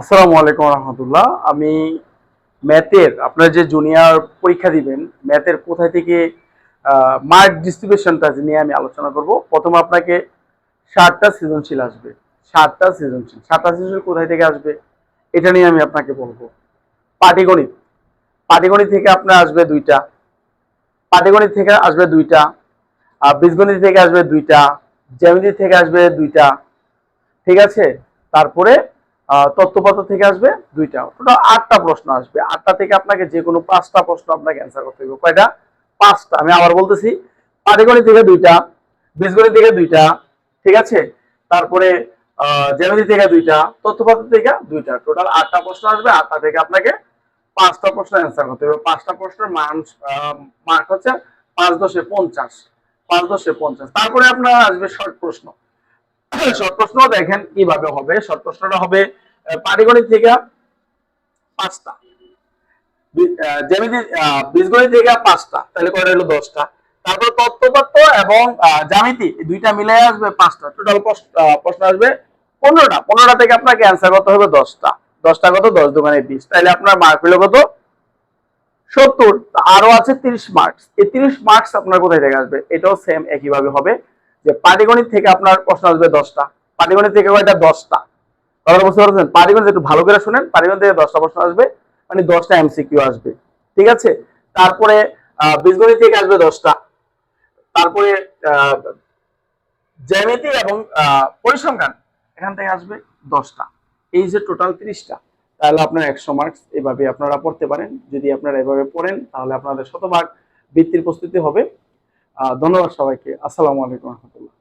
আসসালামু আলাইকুম রহমতুল্লাহ। আমি ম্যাথের, আপনার যে জুনিয়র পরীক্ষা দিবেন, ম্যাথের কোথায় থেকে মার্ক ডিস্ট্রিবিউশনটা নিয়ে আমি আলোচনা করব, প্রথমে আপনাকে ষাটটা সৃজনশীল আসবে। ষাটটা সৃজনশীল। ষাটটা সৃজনশীল কোথায় থেকে আসবে, এটা নিয়ে আমি আপনাকে বলব। পাটিগণিত। পাটিগণিত থেকে আপনার আসবে দুইটা। পাটিগণিত থেকে আসবে দুইটা। আর বীজগণিত থেকে আসবে দুইটা। জ্যামিতি থেকে আসবে দুইটা। ঠিক আছে? তারপরে আহ, তত্ত্বপাত্র থেকে আসবে দুইটা। টোটাল আটটা প্রশ্ন আসবে। আটটা থেকে আপনাকে যে কোনো পাঁচটা প্রশ্ন আপনাকে অ্যান্সার করতে হবে কয়টা? পাঁচটা। আমি আবার বলতেছি পাটিগণিত থেকে দুইটা বীজগণিত থেকে দুইটা ঠিক আছে? তারপরে জ্যামিতি থেকে দুইটা তথ্যপাত্র থেকে দুইটা। টোটাল আটটা প্রশ্ন আসবে। আটটা থেকে আপনাকে পাঁচটা প্রশ্ন অ্যান্সার করতে হবে পাঁচটা প্রশ্নের মান মার্ক হচ্ছে পাঁচ দশে পঞ্চাশ। পাঁচ দশে পঞ্চাশ। তারপরে আপনার আসবে শর্ট প্রশ্ন। শর্ট প্রশ্ন দেখেন কীভাবে হবে। শর্ট প্রশ্নটা হবে পাটিগণিত থেকে পাঁচটা। জ্যামিতি বীজগণিত থেকে পাঁচটা, তাহলে কয়টা হলো দশটা? তারপর তত্ত্বপাত্র এবং জ্যামিতি দুইটা মিলে আসবে পাঁচটা। টোটাল প্রশ্ন আসবে পনেরোটা। পনেরোটা থেকে আপনাকে অ্যান্সার করতে হবে দশটা। দশটা কত? দশ দোকানে বিশ। তাহলে আপনার মার্ক হলো কত? সত্তর। আরও আছে তিরিশ মার্কস এই তিরিশ মার্কস আপনার কোথায় থেকে আসবে? এটাও সেম একইভাবে হবে। যে পাটিগণিত থেকে আপনার প্রশ্ন আসবে দশটা। পাটিগণিত থেকে কয়টা? দশটা। কথাটা বুঝতে পারছেন পাটিগণিত একটু ভালো করে শুনেন। পাটিগণিত থেকে দশটা প্রশ্ন আসবে। মানে দশটা এমসিকিউ আসবে। ঠিক আছে? তারপরে বীজগণিত থেকে আসবে দশটা। তারপরে জ্যামিতি এবং পরিসংখ্যান। এখান থেকে আসবে দশটা। এই যে টোটাল তিরিশটা, তাহলে আপনার একশো মার্কস এভাবে আপনারা পড়তে পারেন। যদি আপনারা এভাবে পড়েন, তাহলে আপনাদের শতভাগ বৃত্তির প্রস্তুতি হবে। ধন্যবাদ সবাইকে। আসসালামু আলাইকুম রহমতুল্লাহ।